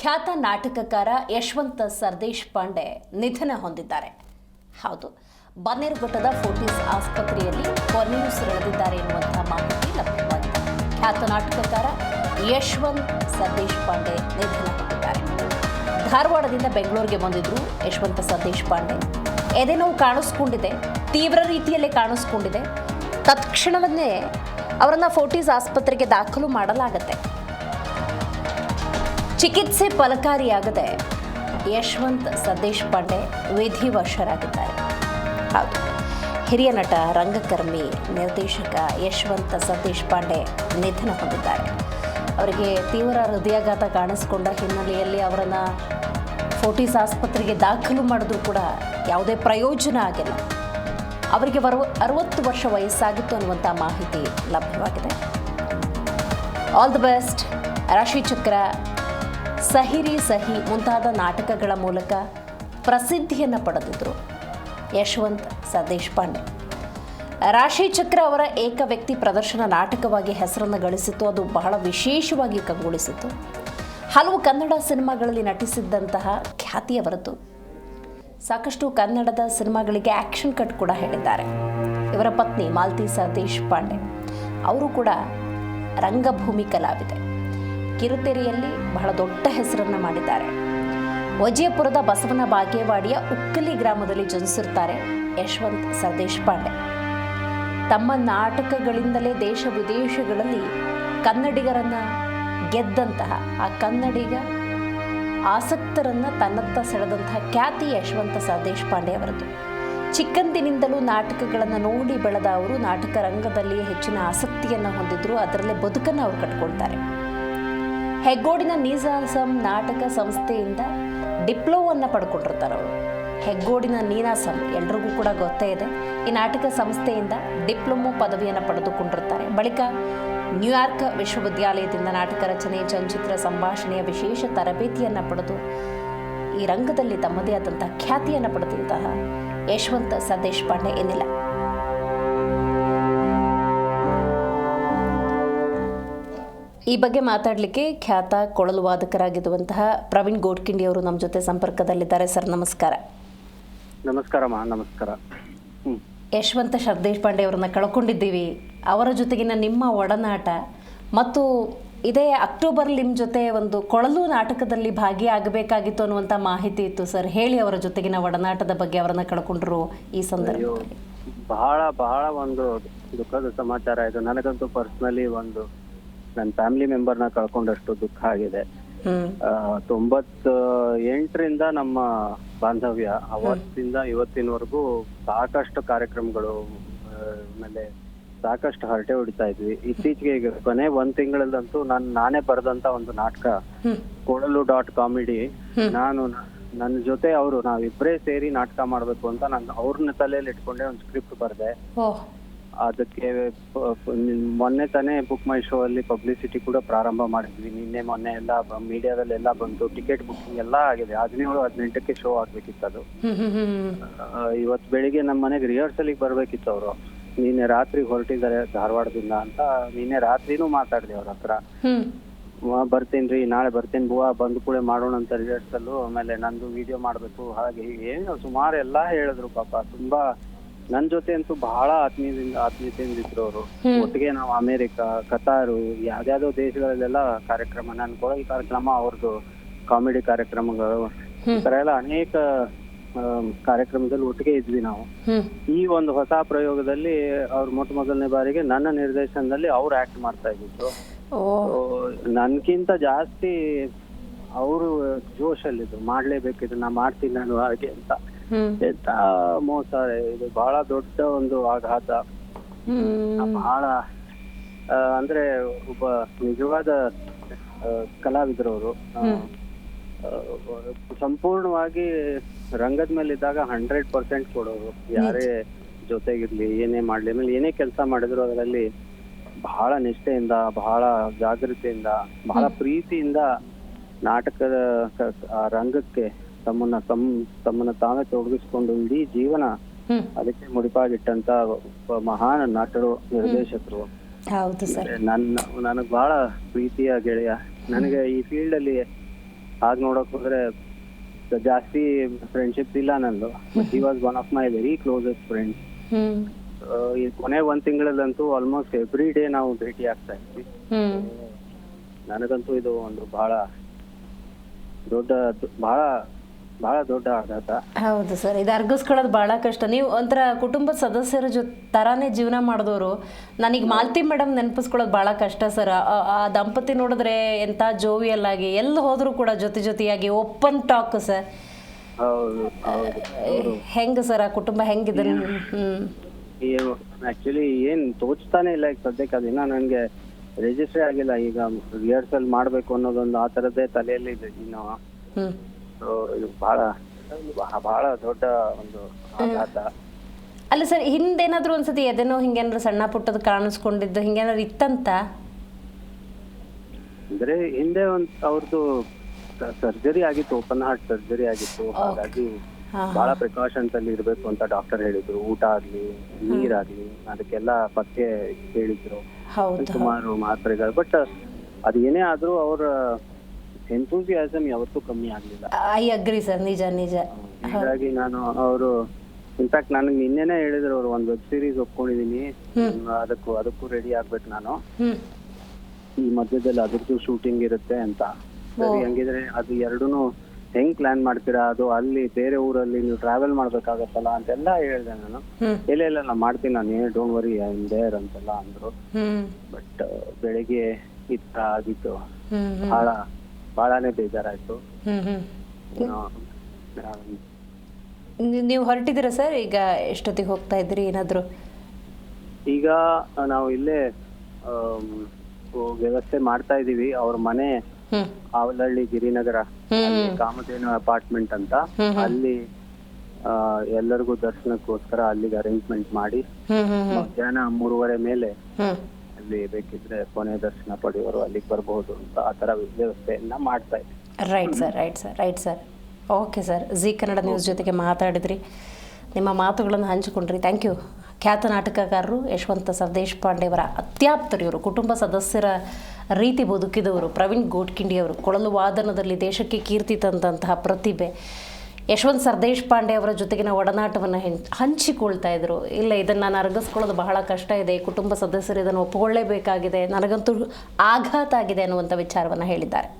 ಖ್ಯಾತ ನಾಟಕಕಾರ ಯಶವಂತ ಸರ್ದೇಶ್ ಪಾಂಡೆ ನಿಧನ ಹೊಂದಿದ್ದಾರೆ. ಹೌದು ಬನ್ನೇರುಘಟ್ಟದ ಫೋರ್ಟಿಸ್ ಆಸ್ಪತ್ರೆಯಲ್ಲಿ ಕೊನೆಯುಸಿರೆಳೆದಿದ್ದಾರೆ ಎನ್ನುವಂತಹ ಮಾಹಿತಿ ಲಭ್ಯವಾಗಿದೆ. ಖ್ಯಾತ ನಾಟಕಕಾರ ಯಶವಂತ್ ಸರ್ದೇಶ್ ಪಾಂಡೆ ನಿಧನ ಹೊಂದಿದ್ದಾರೆ. ಧಾರವಾಡದಿಂದ ಬೆಂಗಳೂರಿಗೆ ಬಂದಿದ್ರು ಯಶವಂತ ಸತೀಶ್ ಪಾಂಡೆ. ಎದೆನೋವು ಕಾಣಿಸ್ಕೊಂಡಿದೆ, ತೀವ್ರ ರೀತಿಯಲ್ಲಿ ಕಾಣಿಸ್ಕೊಂಡಿದೆ. ತತ್ಕ್ಷಣವನ್ನೇ ಅವರನ್ನು ಫೋರ್ಟಿಸ್ ಆಸ್ಪತ್ರೆಗೆ ದಾಖಲು ಮಾಡಲಾಗುತ್ತೆ. ಚಿಕಿತ್ಸೆ ಫಲಕಾರಿಯಾಗದೆ ಯಶವಂತ್ ಸದೇಶ್ ಪಾಂಡೆ ವಿಧಿವಶರಾಗಿದ್ದಾರೆ. ಹೌದು. ಹಿರಿಯ ನಟ, ರಂಗಕರ್ಮಿ, ನಿರ್ದೇಶಕ ಯಶವಂತ ಸತೀಶ್ ಪಾಂಡೆ ನಿಧನ ಹೊಂದಿದ್ದಾರೆ. ಅವರಿಗೆ ತೀವ್ರ ಹೃದಯಾಘಾತ ಕಾಣಿಸಿಕೊಂಡ ಹಿನ್ನೆಲೆಯಲ್ಲಿ ಅವರನ್ನು ಫೋರ್ಟಿಸ್ ಆಸ್ಪತ್ರೆಗೆ ದಾಖಲು ಮಾಡಿದ್ರು ಕೂಡ ಯಾವುದೇ ಪ್ರಯೋಜನ ಆಗಿಲ್ಲ. ಅವರಿಗೆ ಬರುವ ಅರವತ್ತು ವರ್ಷ ವಯಸ್ಸಾಗಿತ್ತು ಅನ್ನುವಂಥ ಮಾಹಿತಿ ಲಭ್ಯವಾಗಿದೆ. ಆಲ್ ದಿ ಬೆಸ್ಟ್ ರಾಶಿಚಕ್ರ ಸಹಿರಿ ಸಹಿ ಮುಂತಾದ ನಾಟಕಗಳ ಮೂಲಕ ಪ್ರಸಿದ್ಧಿಯನ್ನು ಪಡೆದಿದ್ದರು ಯಶವಂತ್ ಸದೇಶ್ ಪಾಂಡೆ. ರಾಶಿ ಚಕ್ರ ಅವರ ಏಕ ವ್ಯಕ್ತಿ ಪ್ರದರ್ಶನ ನಾಟಕವಾಗಿ ಹೆಸರನ್ನು ಗಳಿಸಿತು ಅದು ಬಹಳ ವಿಶೇಷವಾಗಿ ಕಂಗೊಳಿಸಿತು ಹಲವು ಕನ್ನಡ ಸಿನಿಮಾಗಳಲ್ಲಿ ನಟಿಸಿದ್ದಂತಹ ಖ್ಯಾತಿಯವರದ್ದು ಸಾಕಷ್ಟು ಕನ್ನಡದ ಸಿನಿಮಾಗಳಿಗೆ ಆ್ಯಕ್ಷನ್ ಕಟ್ ಕೂಡ ಹೇಳಿದ್ದಾರೆ. ಇವರ ಪತ್ನಿ ಮಾಲ್ತಿ ಸತೀಶ್ ಪಾಂಡೆ. ಅವರು ಕೂಡ ರಂಗಭೂಮಿ ಕಲಾವಿದೆ. ಕಿರುತೆರೆಯಲ್ಲಿ ಬಹಳ ದೊಡ್ಡ ಹೆಸರನ್ನು ಮಾಡಿದ್ದಾರೆ. ವಜಯಪುರದ ಬಸವನ ಬಾಗೇವಾಡಿಯ ಉಕ್ಕಲಿ ಗ್ರಾಮದಲ್ಲಿ ಜನಿಸಿರ್ತಾರೆ ಯಶವಂತ್ ಸದೇಶ್ ಪಾಂಡೆ ತಮ್ಮ ನಾಟಕಗಳಿಂದಲೇ ದೇಶ ವಿದೇಶಗಳಲ್ಲಿ ಕನ್ನಡಿಗರನ್ನ ಗೆದ್ದಂತಹ ಆ ಕನ್ನಡಿಗ ಆಸಕ್ತರನ್ನ ತನ್ನತ್ತ ಸೆಳೆದಂತಹ ಖ್ಯಾತಿ ಯಶವಂತ ಸದೇಶ್ ಪಾಂಡೆ ಚಿಕ್ಕಂದಿನಿಂದಲೂ ನಾಟಕಗಳನ್ನು ನೋಡಿ ಬೆಳೆದ ಅವರು ನಾಟಕ ರಂಗದಲ್ಲಿ ಹೆಚ್ಚಿನ ಆಸಕ್ತಿಯನ್ನು ಹೊಂದಿದ್ರು, ಅದರಲ್ಲೇ ಬದುಕನ್ನು ಅವರು ಕಟ್ಕೊಳ್ತಾರೆ. ಹೆಗ್ಗೋಡಿನ ನೀನಾಸಂ ನಾಟಕ ಸಂಸ್ಥೆಯಿಂದ ಡಿಪ್ಲೋವನ್ನು ಪಡ್ಕೊಂಡಿರ್ತಾರೆ ಅವರು. ಹೆಗ್ಗೋಡಿನ ನೀನಾಸಂ, ಎಲ್ರಿಗೂ ಕೂಡ ಗೊತ್ತೇ ಇದೆ. ಈ ನಾಟಕ ಸಂಸ್ಥೆಯಿಂದ ಡಿಪ್ಲೊಮೊ ಪದವಿಯನ್ನು ಪಡೆದುಕೊಂಡಿರ್ತಾರೆ. ಬಳಿಕ ನ್ಯೂಯಾರ್ಕ್ ವಿಶ್ವವಿದ್ಯಾಲಯದಿಂದ ನಾಟಕ ರಚನೆ, ಚಲನಚಿತ್ರ ಸಂಭಾಷಣೆಯ ವಿಶೇಷ ತರಬೇತಿಯನ್ನು ಪಡೆದು ಈ ರಂಗದಲ್ಲಿ ತಮ್ಮದೇ ಆದಂತಹ ಖ್ಯಾತಿಯನ್ನು ಪಡೆದಂತಹ ಯಶವಂತ ಸದೇಶ್ ಪಾಂಡೆ ಏನಿಲ್ಲ ಈ ಬಗ್ಗೆ ಮಾತಾಡಲಿಕ್ಕೆ ಖ್ಯಾತ ಕೊಳಲು ವಾದಕರಾಗಿರುವಂತಹ ಪ್ರವೀಣ್ ಗೋಡ್ಕಿಂಡಿ ಅವರು ನಮ್ಮ ಜೊತೆ ಸಂಪರ್ಕದಲ್ಲಿದ್ದಾರೆ. ಸರ್ ನಮಸ್ಕಾರ. ನಮಸ್ಕಾರ ಹ್ಮ್. ಯಶವಂತ ಶರ್ದೇಶ್ ಪಾಂಡೆ ಅವರನ್ನ ಕಳ್ಕೊಂಡಿದ್ದೀವಿ. ಅವರ ಜೊತೆಗಿನ ನಿಮ್ಮ ಒಡನಾಟ ಮತ್ತು ಇದೇ ಅಕ್ಟೋಬರ್ ನಿಮ್ಮ ಜೊತೆ ಒಂದು ಕೊಳಲು ನಾಟಕದಲ್ಲಿ ಭಾಗಿಯಾಗಬೇಕಾಗಿತ್ತು ಅನ್ನುವಂಥ ಮಾಹಿತಿ ಇತ್ತು. ಸರ್ ಹೇಳಿ ಅವರ ಜೊತೆಗಿನ ಒಡನಾಟದ ಬಗ್ಗೆ ಅವರನ್ನ ಕಳ್ಕೊಂಡ್ರು ಈ ಸಂದರ್ಭದಲ್ಲಿ. ಬಹಳ ಬಹಳ ಒಂದು ದುಃಖದ ಸಮಾಚಾರ ಇದು. ನನಗಂತೂ ಪರ್ಸನಲಿ ಒಂದು ನನ್ನ ಫ್ಯಾಮಿಲಿ ಮೆಂಬರ್ನ ಕಳ್ಕೊಂಡಷ್ಟು ದುಃಖ ಆಗಿದೆ. ತೊಂಬತ್ ಎಂಟರಿಂದ ನಮ್ಮ ಬಾಂಧವ್ಯ ಅವತ್ತಿಂದ ಇವತ್ತಿನವರೆಗೂ ಸಾಕಷ್ಟು ಕಾರ್ಯಕ್ರಮಗಳು ಆಮೇಲೆ ಸಾಕಷ್ಟು ಹರಟೆ ಹೊಡಿತಾ ಇದ್ವಿ. ಇತ್ತೀಚೆಗೆ ಈಗ ಕೊನೆ ಒಂದ್ ತಿಂಗಳಲ್ಲಂತೂ ನಾನು ನಾನೇ ಬರೆದಂತ ಒಂದು ನಾಟಕ ಕೊಡಲು ಡಾಟ್ ಕಾಮಿಡಿ. ನಾನು ನನ್ನ ಜೊತೆ ಅವರು ನಾವಿಬ್ರೇ ಸೇರಿ ನಾಟಕ ಮಾಡ್ಬೇಕು ಅಂತ ನಾನು ಅವ್ರನ್ನ ತಲೆಯಲ್ಲಿ ಇಟ್ಕೊಂಡೆ ಒಂದು ಸ್ಕ್ರಿಪ್ಟ್ ಬರ್ದೆ. ಅದಕ್ಕೆ ಮೊನ್ನೆ ತಾನೇ ಬುಕ್ ಮೈ ಶೋ ಅಲ್ಲಿ ಪಬ್ಲಿಸಿಟಿ ಕೂಡ ಪ್ರಾರಂಭ ಮಾಡಿದ್ವಿ. ನಿನ್ನೆ ಮೊನ್ನೆ ಎಲ್ಲ ಮೀಡಿಯಾದಲ್ಲಿ ಎಲ್ಲ ಬಂತು ಟಿಕೆಟ್ ಬುಕ್ಕಿಂಗ್ ಎಲ್ಲ ಆಗಿದೆ. ಹದಿನೇಳು ಹದಿನೆಂಟಕ್ಕೆ ಶೋ ಆಗ್ಬೇಕಿತ್ತು ಅದು. ಇವತ್ತು ಬೆಳಿಗ್ಗೆ ನಮ್ಮ ಮನೆಗೆ ರಿಹರ್ಸಲ್ ಬರ್ಬೇಕಿತ್ತು ಅವರು. ನಿನ್ನೆ ರಾತ್ರಿ ಹೊರಟಿದ್ದಾರೆ ಧಾರವಾಡದಿಂದ ಅಂತ ನಿನ್ನೆ ರಾತ್ರಿನೂ ಮಾತಾಡಿದೆ ಅವ್ರ ಹತ್ರ. ಬರ್ತೀನಿ ರೀ ನಾಳೆ ಬರ್ತೀನಿ ಬುವಾ ಬಂದು ಕೂಡ ಮಾಡೋಣ ಅಂತ ರಿಹರ್ಸಲ್ ಆಮೇಲೆ ನಂದು ವಿಡಿಯೋ ಮಾಡ್ಬೇಕು ಹಾಗೆ ಹೀಗೆ. ಏನು ಸುಮಾರು ಎಲ್ಲಾ ಹೇಳಿದ್ರು ಪಾಪ. ತುಂಬಾ ನನ್ ಜೊತೆ ಅಂತೂ ಬಹಳ ಆತ್ಮೀಯದಿಂದ ಆತ್ಮೀಯತೆಯಿಂದ ಇದ್ರು ಅವರು. ಒಟ್ಟಿಗೆ ನಾವು ಅಮೆರಿಕ ಕತಾರು ಯಾವ್ದಾವ್ದೋ ದೇಶಗಳಲ್ಲೆಲ್ಲ ಕಾರ್ಯಕ್ರಮ ನಾನು ಕೊಳಗಿ ಕಾರ್ಯಕ್ರಮ ಅವ್ರದ್ದು ಕಾಮಿಡಿ ಕಾರ್ಯಕ್ರಮಗಳು ಈ ತರ ಎಲ್ಲ ಅನೇಕ ಕಾರ್ಯಕ್ರಮದಲ್ಲಿ ಒಟ್ಟಿಗೆ ಇದ್ವಿ ನಾವು. ಈ ಒಂದು ಹೊಸ ಪ್ರಯೋಗದಲ್ಲಿ ಅವ್ರು ಮೊಟ್ಟ ಮೊದಲನೇ ಬಾರಿಗೆ ನನ್ನ ನಿರ್ದೇಶನದಲ್ಲಿ ಅವ್ರು ಆಕ್ಟ್ ಮಾಡ್ತಾ ಇದ್ರು ನನ್ಕಿಂತ ಜಾಸ್ತಿ ಅವರು ಜೋಶಲ್ಲಿದ್ರು. ಮಾಡ್ಲೇಬೇಕಿದ್ರು ನಾ ಮಾಡ್ತೀನಿ ನಾನು ಹಾಗೆ ಅಂತ. ಎಂತ ಮೋಸ ಇದು ಬಹಳ ದೊಡ್ಡ ಒಂದು ಆಘಾತ. ಹ್ಮ್. ಬಹಳ ಅಂದ್ರೆ ಒಬ್ಬ ನಿಜವಾದ ಕಲಾವಿದರವರು ಕಲಾವಿದರು ಅವರು ಸಂಪೂರ್ಣವಾಗಿ ರಂಗದ ಮೇಲೆ ಇದ್ದಾಗ ಹಂಡ್ರೆಡ್ ಪರ್ಸೆಂಟ್ ಕೊಡೋರು. ಯಾರೇ ಜೊತೆಗಿರ್ಲಿ ಏನೇ ಮಾಡ್ಲಿ ಆಮೇಲೆ ಏನೇ ಕೆಲಸ ಮಾಡಿದ್ರು ಅದರಲ್ಲಿ ಬಹಳ ನಿಷ್ಠೆಯಿಂದ ಬಹಳ ಜಾಗೃತಿಯಿಂದ ಬಹಳ ಪ್ರೀತಿಯಿಂದ ನಾಟಕದ ರಂಗಕ್ಕೆ ತಮ್ಮನ್ನ ತಮ್ ತಮ್ಮನ್ನ ತಾವೇ ತೊಡಗಿಸ್ಕೊಂಡು ಇಡೀ ಜೀವನ ಅದಕ್ಕೆ ಮುಡಿಪಾಗಿಟ್ಟಂತ ಒಬ್ಬ ಮಹಾನ್ ನಟರು ನಿರ್ದೇಶಕರು. ಹೌದು ಸರ್. ನನ್ನ ನನಗ್ ಬಹಳ ಪ್ರೀತಿಯ ಗೆಳೆಯ. ನನಗೆ ಈ ಫೀಲ್ಡ್ ಅಲ್ಲಿ ಆಗ ನೋಡಕ್ ಹೋದ್ರೆ ಜಾಸ್ತಿ ಫ್ರೆಂಡ್ಶಿಪ್ ಇಲ್ಲ ನಂದು. He was one of my very closest friends ಈ ಕೊನೆ ಒಂದ್ ತಿಂಗಳಲ್ಲಂತೂ ಆಲ್ಮೋಸ್ಟ್ ಎವ್ರಿ ಡೇ ನಾವು ಭೇಟಿ ಆಗ್ತಾ ಇದ್ವಿ. ನನಗಂತೂ ಇದು ಒಂದು ಬಹಳ ದೊಡ್ಡ ಬಹಳ ಬಹಳ ದೊಡ್ಡ ಆಘಾತ. ಹೌದು ಸರ್ ಇದು ಅರ್ಗಿಸ್ಕೊಳ್ಳೋದು ಬಹಳ ಕಷ್ಟ. ನೀವು ಒಂಥರ ಕುಟುಂಬದ ಸದಸ್ಯರ ಜೊತೆ ತರಾನೇ ಜೀವನ ಮಾಡಿದವರು ನನಗೆ ಮಾಲ್ತಿ ಮೇಡಮ್ ನೆನಪಿಸ್ಕೊಳ್ಳೋದು ಬಹಳ ಕಷ್ಟ ಸರ್. ಆ- ದಂಪತಿ ನೋಡಿದ್ರೆ ಎಂಥ ಜೋವಿಯಲ್ಲಾಗಿ ಎಲ್ಲಿ ಹೋದರೂ ಕೂಡ ಜೊತೆ ಜೊತೆಯಾಗಿ ಓಪನ್ ಟಾಕ್ ಸರ್. ಹೆಂಗ ಸರ್ ಆ ಕುಟುಂಬ ಹೆಂಗಿದೆ? ಹ್ಮ್. ಆಕ್ಚುಲಿ ಏನ್ ತೋಚ್ತಾನೆ ಇಲ್ಲ ಈಗ ಸದ್ಯಕ್ಕೆ ಅದಿನ್ನ ನನ್ಗೆ ರಿಜಿಸ್ಟ್ರೇ ಆಗಿಲ್ಲ. ಈಗ ರಿಹರ್ಸಲ್ ಮಾಡ್ಬೇಕು ಅನ್ನೋದೊಂದು ಆ ತರದ್ದೇ ತಲೆಯಲ್ಲಿ ಇದೆ ಇನ್ನು. ಇದು ಬಹಳ ಬಹಳ ದೊಡ್ಡ ಒಂದು ಆಘಾತ. ಅಲ್ಲ ಸರ್ ಹಿಂದೇನಾದ್ರೂ ಒಂದ್ಸತಿ ಎದೆನೋ ಹಿಂಗೇನಾದ್ರು ಸಣ್ಣ ಪುಟ್ಟದ ಕಾಣಿಸ್ಕೊಂಡಿದ್ದು ಹಿಂಗೇನಾದ್ರು ಇತ್ತಂತ? ಅಂದ್ರೆ ಹಿಂದೆ ಒಂದ್ ಅವ್ರದ್ದು ಸರ್ಜರಿ ಆಗಿತ್ತು ಓಪನ್ ಹಾರ್ಟ್ ಸರ್ಜರಿ ಆಗಿತ್ತು. ಹಾಗಾಗಿ ಬಹಳ ಪ್ರಿಕಾಷನ್ಸ್ ಅಲ್ಲಿ ಇರ್ಬೇಕು ಅಂತ ಡಾಕ್ಟರ್ ಹೇಳಿದ್ರು. ಊಟ ಆಗ್ಲಿ ನೀರಾಗ್ಲಿ ಅದಕ್ಕೆಲ್ಲ ಪತ್ತೆ ಹೇಳಿದ್ರು ಸುಮಾರು ಮಾತ್ರೆಗಳು. ಬಟ್ ಅದೇನೇ ಏನೇ ಆದ್ರೂ ಅವ್ರ ಎಂತೂಸಿಯಾಸಮ್ ಯಾವತ್ತೂ ಕಮ್ಮಿ ಆಗ್ಲಿಲ್ಲ. ಐ ಅಗ್ರಿ ಸರ್ ನಿಜ ನಿಜ. ಹಾಗಾಗಿ ನಾನು ಅವರು ಇನ್ಫ್ಯಾಕ್ಟ್ ನನಗೆ ನಿನ್ನೆನೆ ಹೇಳಿದ್ರು ಅವ್ರು ಒಂದ್ ವೆಬ್ ಸೀರೀಸ್ ಒಪ್ಕೊಂಡಿದೀನಿ. ಅದಕ್ಕೂ ಅದಕ್ಕೂ ರೆಡಿ ಆಗ್ಬೇಕು ನಾನು. ಈ ಮಧ್ಯದಲ್ಲಿ ಅದ್ರದ್ದು ಶೂಟಿಂಗ್ ಇರುತ್ತೆ ಅಂತ. ಸರಿ ಹಂಗಿದ್ರೆ ಅದು ಎರಡೂನು ಹೆಂಗ್ ಪ್ಲಾನ್ ಮಾಡ್ತೀರಾ? ಅದು ಅಲ್ಲಿ ಬೇರೆ ಊರಲ್ಲಿ ನೀವು ಟ್ರಾವೆಲ್ ಮಾಡ್ಬೇಕಾಗತ್ತಲ್ಲ ಅಂತೆಲ್ಲ ಹೇಳ್ದೆ ನಾನು. ಇಲ್ಲ ಇಲ್ಲ ನಾ ಮಾಡ್ತೀನಿ ನಾನು ಏ ಡೋಂಟ್ ವರಿ ಐ ದೇರ್ ಅಂತೆಲ್ಲ ಅಂದ್ರು. ಬಟ್ ಬೆಳಿಗ್ಗೆ ಇತ್ತ ತರ ಆಗಿತ್ತು. ಬಹಳ ಬಹಳನೇ ಬೇಜಾರಾಯ್ತು. ನೀವು ಹೊರಟಿದ್ದೀರಾ ಸರ್? ಈಗ ಎಷ್ಟೊತ್ತಿಗೆ ಹೋಗ್ತಾ ಇದ್ರಿ ಏನಾದ್ರು? ಈಗ ನಾವು ಇಲ್ಲೇ ವ್ಯವಸ್ಥೆ ಮಾಡ್ತಾ ಇದೀವಿ ಅವ್ರ ಮನೆ ಆವಲಹಳ್ಳಿ ಗಿರಿನಗರ. ಕಾಮಧೇನು ಅಪಾರ್ಟ್ಮೆಂಟ್ ಅಂತ. ಅಲ್ಲಿ ಆ, ಎಲ್ಲರಿಗೂ ದರ್ಶನಕ್ಕೋಸ್ಕರ ಅಲ್ಲಿಗೆ ಅರೇಂಜ್ಮೆಂಟ್ ಮಾಡಿ ಮಧ್ಯಾಹ್ನ ಮೂರುವರೆ ಮೇಲೆ ಅಲ್ಲಿ ಬೇಕಿದ್ರೆ ಕೊನೆ ದರ್ಶನ ಪಡೆಯೋರು ಅಲ್ಲಿಗೆ ಬರಬಹುದು ಅಂತ ಆ ತರ ವ್ಯವಸ್ಥೆಯನ್ನ ಮಾಡ್ತಾ ಇದ್ದೀವಿ right sir right sir right sir okay sir Zee Kannada news ಜೊತೆಗೆ ಮಾತಾಡಿದ್ರಿ. ನಿಮ್ಮ ಮಾತುಗಳನ್ನು ಹಂಚಿಕೊಂಡ್ರಿ. ಥ್ಯಾಂಕ್ ಯು ಖ್ಯಾತ ನಾಟಕಕಾರರು ಯಶವಂತ ಸರ್ದೇಶ್ ಪಾಂಡೆಯವರ ಅತ್ಯಾಪ್ತರು ಇವರು ಕುಟುಂಬ ಸದಸ್ಯರ ರೀತಿ ಬದುಕಿದವರು ಪ್ರವೀಣ್ ಗೋಟ್ಕಿಂಡಿಯವರು ಕೊಳಲು ವಾದನದಲ್ಲಿ ದೇಶಕ್ಕೆ ಕೀರ್ತಿ ತಂದಂತಹ ಪ್ರತಿಭೆ. ಯಶವಂತ್ ಸರ್ದೇಶ್ ಪಾಂಡೆ ಅವರ ಜೊತೆಗಿನ ಒಡನಾಟವನ್ನು ಹಂಚಿಕೊಳ್ತಾ ಇದ್ರು. ಇಲ್ಲ, ಇದನ್ನು ನಾನು ಅರಗಿಸ್ಕೊಳ್ಳೋದು ಬಹಳ ಕಷ್ಟ ಇದೆ, ಕುಟುಂಬ ಸದಸ್ಯರು ಇದನ್ನು ಒಪ್ಪಿಕೊಳ್ಳೇಬೇಕಾಗಿದೆ ನನಗಂತೂ ಆಘಾತ ಆಗಿದೆ ಅನ್ನುವಂಥ ವಿಚಾರವನ್ನು ಹೇಳಿದ್ದಾರೆ.